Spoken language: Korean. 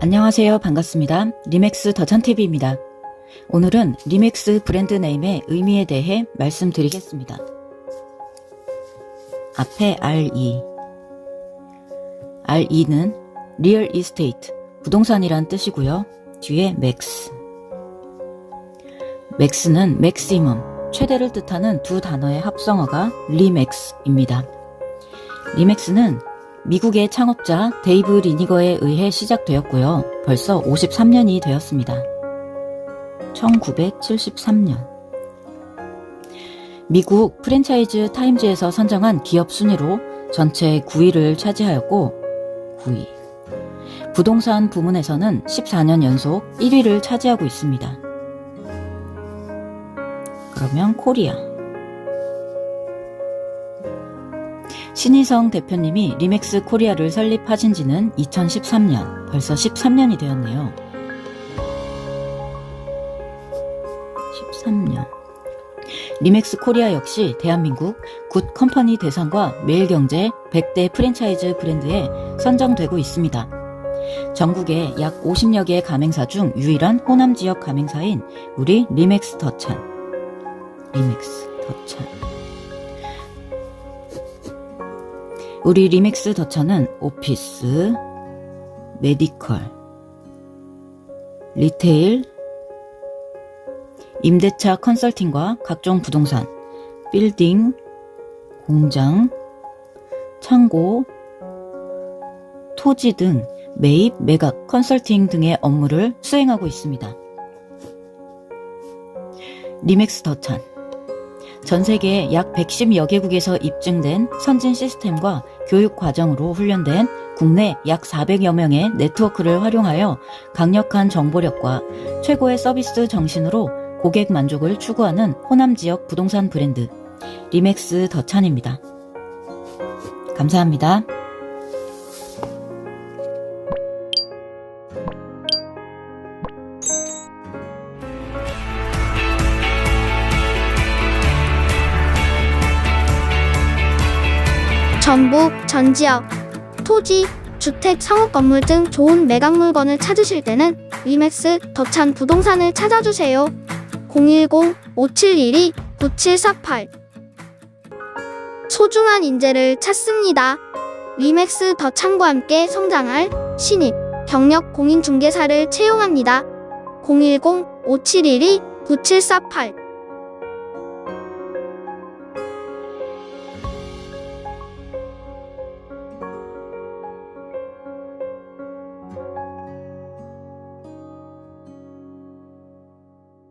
안녕하세요. 반갑습니다. 리맥스 더찬TV입니다. 오늘은 리맥스 브랜드 네임의 의미에 대해 말씀드리겠습니다. 앞에 RE. RE는 리얼 이스테이트, 부동산이란 뜻이고요. 뒤에 맥스. 맥스는 맥시멈, 최대를 뜻하는 두 단어의 합성어가 리맥스입니다. 리맥스는 미국의 창업자 데이브 리니거에 의해 시작되었고요. 벌써 53년이 되었습니다. 1973년. 미국 프랜차이즈 타임즈에서 선정한 기업 순위로 전체 9위를 차지하였고, 9위. 부동산 부문에서는 14년 연속 1위를 차지하고 있습니다. 그러면 코리아. 신희성 대표님이 리맥스 코리아를 설립하신 지는 2013년, 벌써 13년이 되었네요. 13년. 리맥스 코리아 역시 대한민국 굿 컴퍼니 대상과 매일경제 100대 프랜차이즈 브랜드에 선정되고 있습니다. 전국에 약 50여 개의 가맹사 중 유일한 호남 지역 가맹사인 우리 리맥스 더찬. 리맥스 더찬. 우리 리맥스 더천은 오피스, 메디컬, 리테일, 임대차 컨설팅과 각종 부동산, 빌딩, 공장, 창고, 토지 등 매입, 매각, 컨설팅 등의 업무를 수행하고 있습니다. 리맥스 더찬 전 세계 약 110여 개국에서 입증된 선진 시스템과 교육 과정으로 훈련된 국내 약 400여 명의 네트워크를 활용하여 강력한 정보력과 최고의 서비스 정신으로 고객 만족을 추구하는 호남 지역 부동산 브랜드 리맥스 더찬입니다. 감사합니다. 전북 전 지역 토지, 주택, 상업 건물 등 좋은 매각 물건을 찾으실 때는 리맥스 더찬 부동산을 찾아주세요. 010-5712-9748 소중한 인재를 찾습니다. 리맥스 더찬과 함께 성장할 신입, 경력 공인중개사를 채용합니다. 010-5712-9748